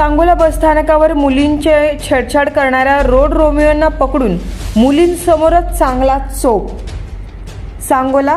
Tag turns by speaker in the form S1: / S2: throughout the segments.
S1: सांगोला बसस्थानकावर मुलींचे छेडछाड करणाऱ्या रोड रोमियोंना पकडून मुलींसमोरच चांगला चोप. सांगोला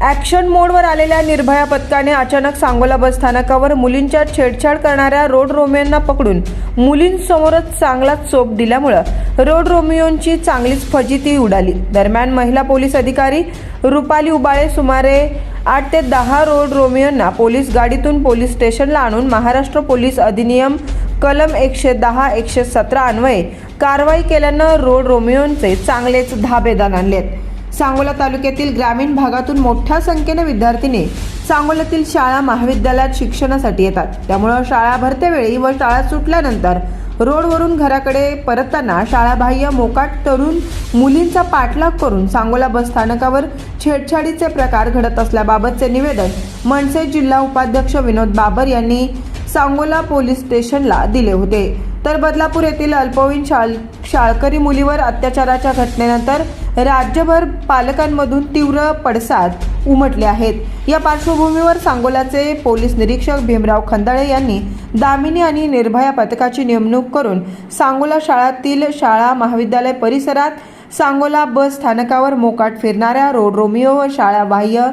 S1: ॲक्शन मोडवर आलेल्या निर्भया पथकाने अचानक सांगोला बसस्थानकावर मुलींच्या छेडछाड करणाऱ्या रोड रोमियोंना पकडून मुलींसमोरच चांगला चोप दिल्यामुळं रोड रोमियोंची चांगलीच फजिती उडाली. दरम्यान महिला पोलीस अधिकारी रुपाली उबाळे सुमारे आठ ते दहा रोड रोमियोंना पोलीस गाडीतून पोलीस स्टेशनला आणून महाराष्ट्र पोलीस अधिनियम कलम एकशे दहा एकशे सतरा अन्वये कारवाई केल्यानं रोड रोमियोंचे चांगलेच धाबेदान आणलेत. सांगोला तालुक्यातील ग्रामीण भागातून मोठ्या संख्येने विद्यार्थिनी सांगोल्यातील शाळा महाविद्यालयात शिक्षणासाठी येतात. त्यामुळं शाळा भरते वेळी व शाळा सुटल्यानंतर रोडवरून घराकडे परतताना शाळाबाह्य मोकाट तरुण मुलींचा पाठलाग करून सांगोला बस स्थानकावर छेडछाडीचे प्रकार घडत असल्याबाबतचे निवेदन मनसे जिल्हा उपाध्यक्ष विनोद बाबर यांनी सांगोला पोलीस स्टेशनला दिले होते. तर बदलापूर येथील अल्पवयीन शाळ शाळकरी मुलीवर अत्याचाराच्या घटनेनंतर राज्यभर पालकांमधून तीव्र पडसाद उमटले आहेत. या पार्श्वभूमीवर सांगोलाचे पोलीस निरीक्षक भीमराव खंदाळे यांनी दामिनी आणि निर्भया पथकाची नेमणूक करून सांगोला शाळातील शाळा महाविद्यालय परिसरात सांगोला बस स्थानकावर मोकाट फिरणाऱ्या रोड रोमिओ व शाळाबाह्य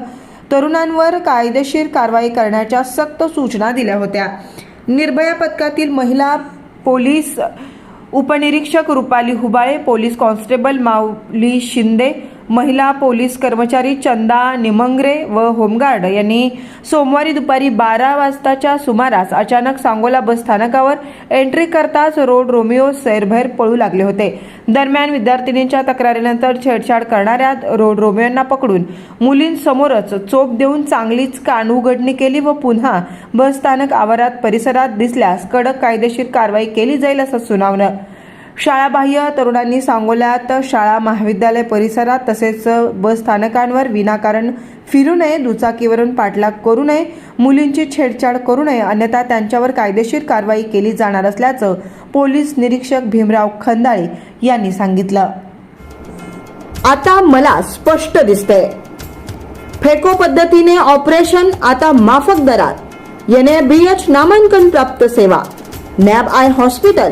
S1: तरुणांवर कायदेशीर कारवाई करण्याच्या सक्त सूचना दिल्या होत्या. निर्भया पथकातील महिला पोलीस उपनिरीक्षक रुपाली हुबाळे पोलीस कॉन्स्टेबल माऊली शिंदे महिला पोलीस कर्मचारी चंदा निमंगरे व होमगार्ड यांनी सोमवारी दुपारी बारा वाजताच्या सुमारास अचानक सांगोला बस स्थानकावर एंट्री करताच रोड रोमिओ सैरभैर पळू लागले होते. दरम्यान विद्यार्थिनींच्या तक्रारीनंतर छेडछाड करणाऱ्या रोड रोमिओंना पकडून मुलींसमोरच चोप देऊन चांगलीच कानउघडणी केली व पुन्हा बस स्थानक आवारात परिसरात दिसल्यास कडक कायदेशीर कारवाई केली जाईल असं सुनावणं शाळाबाह्य तरुणांनी सांगोल्यात शाळा महाविद्यालय परिसरात तसेच बस स्थानकांवर विनाकारण फिरू नये दुचाकीवरून पाठलाग करू नये मुलींची छेडछाड करू नये अन्यथा त्यांच्यावर कायदेशीर कारवाई केली जाणार असल्याचं पोलीस निरीक्षक भीमराव खंदाळे यांनी सांगितलं.
S2: आता मला स्पष्ट दिसतंय. फेको पद्धतीने ऑपरेशन आता माफक दरात. एन बी एच नामांकन प्राप्त सेवा. NAB eye hospital.